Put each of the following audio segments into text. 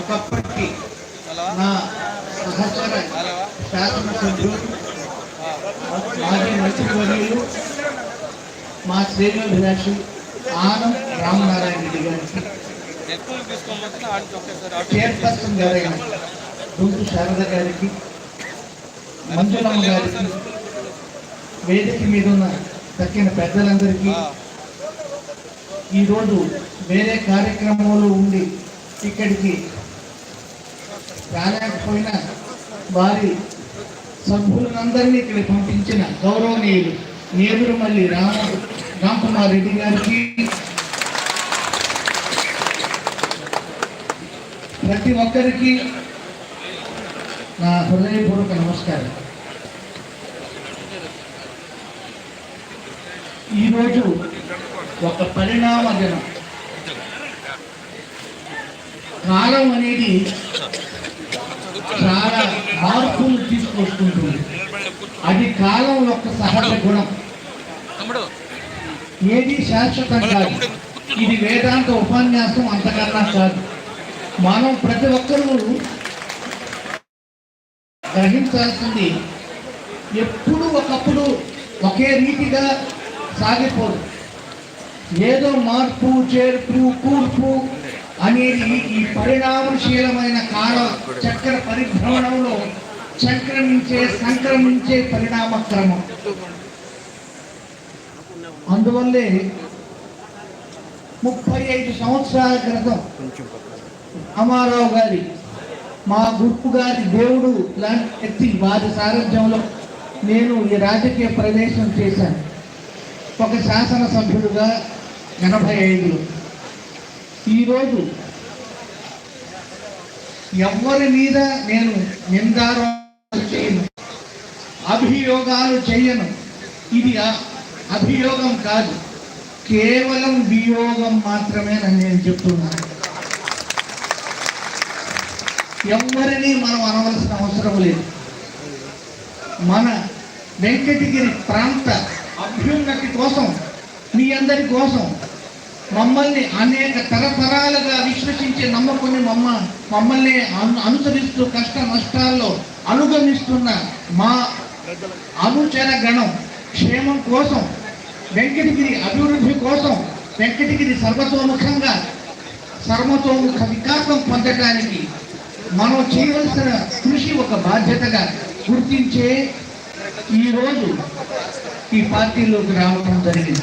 ఒకప్పటికి hello? నా సహచర శాసనసభ్యులు మాజీ మంత్రివర్యులు మా శ్రేణుభిలాషి ఆనం రామనారాయణ రెడ్డి గారికి చైర్పర్సన్ గారైన గుంటు శారద గారికి మంజులమ్మ గారికి వేదిక మీద ఉన్న తక్కిన పెద్దలందరికీ ఈరోజు వేరే కార్యక్రమంలో ఉండి ఇక్కడికి రాలేకపోయినా వారి సభ్యులందరినీ ఇక్కడ పంపించిన గౌరవనీయులు నేదురుమల్లి రామ రామ్కుమార్ రెడ్డి గారికి ప్రతి ఒక్కరికి నా హృదయపూర్వక నమస్కారం. ఈరోజు ఒక పరిణామ దినం కాలం అనేది చాలా మార్పులు తీసుకొస్తుంటుంది. అది కాలం యొక్క సహజ గుణం. ఏది శాశ్వతం కాదు. ఇది వేదాంత ఉపన్యాసం అంతకన్నా కాదు. మనం ప్రతి ఒక్కరూ గ్రహించాల్సింది ఎప్పుడు ఒకప్పుడు ఒకే రీతిగా సాగిపోదు. ఏదో మార్పు చేర్పు కూర్పు అనేది ఈ పరిణామశీలమైన కాల చక్ర పరిభ్రమణంలో సంక్రమించే సంక్రమించే పరిణామ క్రమం అందువల్లే ముప్పై ఐదు సంవత్సరాల క్రితం రామారావు గారి మా గుర్పు గారి దేవుడు లాంటి వ్యక్తి వారి సారథ్యంలో నేను ఈ రాజకీయ ప్రవేశం చేశాను. ఒక శాసనసభ్యుడుగా ఎనభై ఐదులో. ఈరోజు ఎవరి మీద నేను నిందారోపణలు చేయను అభియోగాలు చేయను ఇది అభియోగం కాదు. కేవలం వియోగం మాత్రమే అని నేను చెప్తున్నాను. ఎవరిని మనం అనవలసిన అవసరం లేదు. మన వెంకటగిరి ప్రాంత అభ్యున్నతి కోసం మీ అందరి కోసం మమ్మల్ని అనేక తరతరాలుగా విశ్వసించి నమ్మకుని మమ్మ మమ్మల్ని అను- అనుసరిస్తూ కష్ట నష్టాల్లో అనుగమిస్తున్న మా అనుచర గణం క్షేమం కోసం వెంకటగిరి అభివృద్ధి కోసం వెంకటగిరి సర్వతోముఖంగా సర్వతోముఖ వికాసం పొందడానికి మనం చేయవలసిన కృషి ఒక బాధ్యతగా గుర్తించే ఈరోజు ఈ పార్టీలోకి రావటం జరిగింది.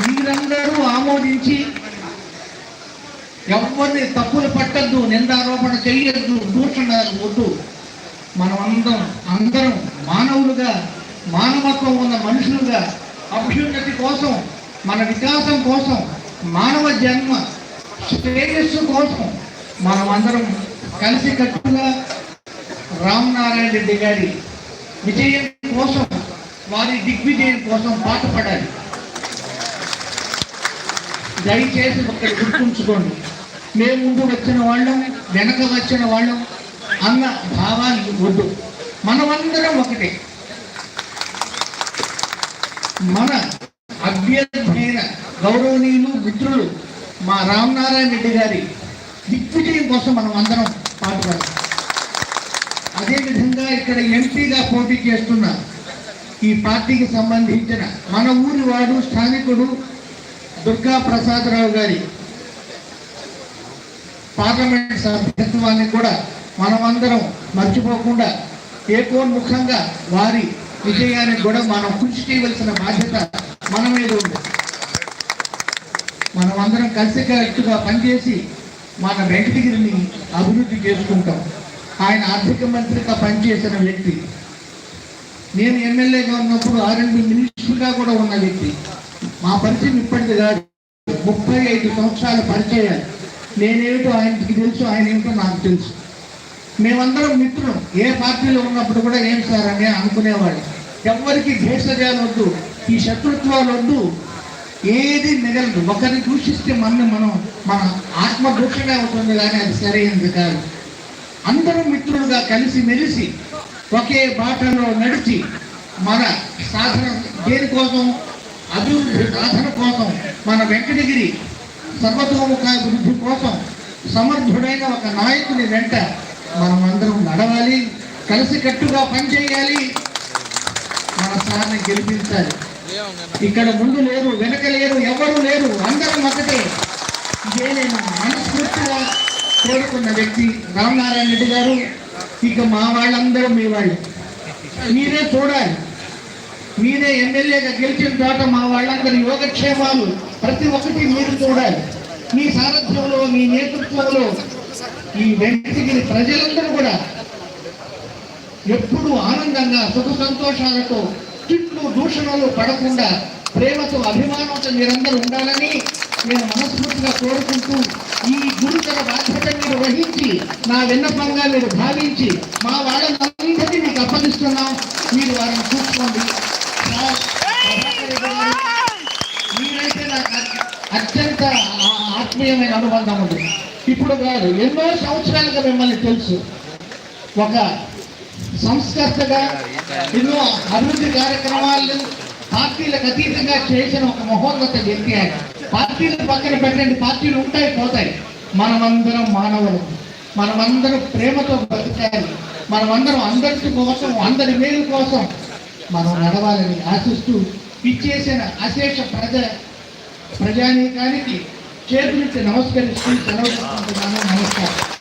మీరందరూ ఆమోదించి ఎవరిని తప్పులు పట్టద్దు నిందారోపణ చేయొద్దు దూషణలు వద్దు. మనం అందరం అందరం మానవులుగా మానవత్వం ఉన్న మనుషులుగా అభ్యున్నతి కోసం మన వికాసం కోసం మానవ జన్మ శ్రేయస్సు కోసం మనం అందరం కలిసి కట్టుగా రామనారాయణ రెడ్డి గారి విజయం కోసం వారి దిగ్విజయం కోసం పాటుపడాలి. దయచేసి ఒకటి గుర్తుంచుకోండి. మేము ముందు వచ్చిన వాళ్ళం వెనక వచ్చిన వాళ్ళం అన్న భావాలు వద్దు. మనమందరం ఒకటే. మన అభ్యర్థైన గౌరవనీయులు మిత్రులు మా రామనారాయణ రెడ్డి గారి దిగ్విజయం కోసం మనం అందరం పాటుపడాలి. అదేవిధంగా ఇక్కడ ఎంపీగా పోటీ చేస్తున్న ఈ పార్టీకి సంబంధించిన మన ఊరి వాడు స్థానికుడు దుర్గా ప్రసాదరావు గారి పార్లమెంట్ సభ్యత్వాన్ని కూడా మనమందరం మర్చిపోకుండా ఏకోన్ముఖంగా వారి విజయానికి కూడా మనం కృషి చేయవలసిన బాధ్యత మన మీద ఉంది. మనం అందరం కలిసికట్టుగా పనిచేసి మన వెంకటగిరిని అభివృద్ధి చేసుకుంటాం. ఆయన ఆర్థిక మంత్రిగా పనిచేసిన వ్యక్తి. నేను ఎమ్మెల్యేగా ఉన్నప్పుడు ఆర్ఎండ్బి మినిస్టర్గా కూడా ఉన్న వ్యక్తి. మా పరిచయం ఇప్పటిది కాదు. ముప్పై ఐదు సంవత్సరాల పరిచయం నేనేమిటో ఆయనకి తెలుసు ఆయన ఏమిటో నాకు తెలుసు. మేమందరం మిత్రులం. ఏ పార్టీలో ఉన్నప్పుడు కూడా ఏం సార్ అని అనుకునేవాళ్ళు. ఎవరికి భేషజాలు వద్దు. ఈ శత్రుత్వాలు వద్దు. ఏది మిగలదు. ఒకరిని దూషిస్తే మన మనం మన ఆత్మ దూషణే అవుతుంది కానీ అది సరైనది కాదు. అందరూ మిత్రులుగా కలిసి మెలిసి ఒకే బాటలో నడిచి మన సాధన దేనికోసం? అభివృద్ధి సాధన కోసం మన వెంకటగిరి సర్వతోముఖాభివృద్ధి కోసం సమర్థుడైన ఒక నాయకుని వెంట మనం అందరం నడవాలి కలిసికట్టుగా పనిచేయాలి. మన సార్ని గెలిపించాలి. ఇక్కడ ముందు లేరు వెనక లేరు ఎవరు లేరు అందరం ఒకటే. ఇదే నేను మనస్ఫూర్తిగా కోరుకున్న వ్యక్తి రామనారాయణ రెడ్డి గారు. ఇక మా వాళ్ళందరూ మీ వాళ్ళు. మీరే చూడాలి. మీరే ఎమ్మెల్యేగా గెలిచిన చోట మా వాళ్ళందరి యోగక్షేమాలు ప్రతి ఒక్కటి మీరు చూడాలి. మీ సారథ్యంలో మీ నేతృత్వంలో ఈ వెంకటగిరి ప్రజలందరూ కూడా ఎప్పుడు ఆనందంగా సుఖ సంతోషాలతో తిట్లు దూషణలు పడకుండా ప్రేమతో అభిమానంతో మీరందరూ ఉండాలని నేను మనస్ఫూర్తిగా కోరుకుంటూ ఈ గురుతర బాధ్యత మీరు వహించి నా విన్నపంగా మీరు భావించి మా వాళ్ళందరికీ మీకు అప్పగిస్తున్నాం. మీరు వారిని చూసుకోండి. మీరైతే నాకు అత్యంత ఆ- ఆత్మీయమైన అనుబంధం ఉంది. ఇప్పుడు కాదు ఎన్నో సంవత్సరాలుగా మిమ్మల్ని తెలుసు. ఒక సంస్కర్తగా ఎన్నో అభివృద్ధి కార్యక్రమాలు పార్టీలకు అతీతంగా చేసిన ఒక మహోన్నత వ్యక్తి ఆయన. పార్టీలు పక్కన పెట్టండి పార్టీలు ఉంటాయి పోతాయి. మనమందరం మానవులు. మనమందరం ప్రేమతో బతకాలి. మనమందరం అందరి కోసం అందరి మేలు కోసం మనం నడవాలని ఆశిస్తూ ఇచ్చేసిన అశేష ప్రజ ప్రజానీకానికి చేతులెత్తి నమస్కరిస్తూ సెలవు నమస్కారం.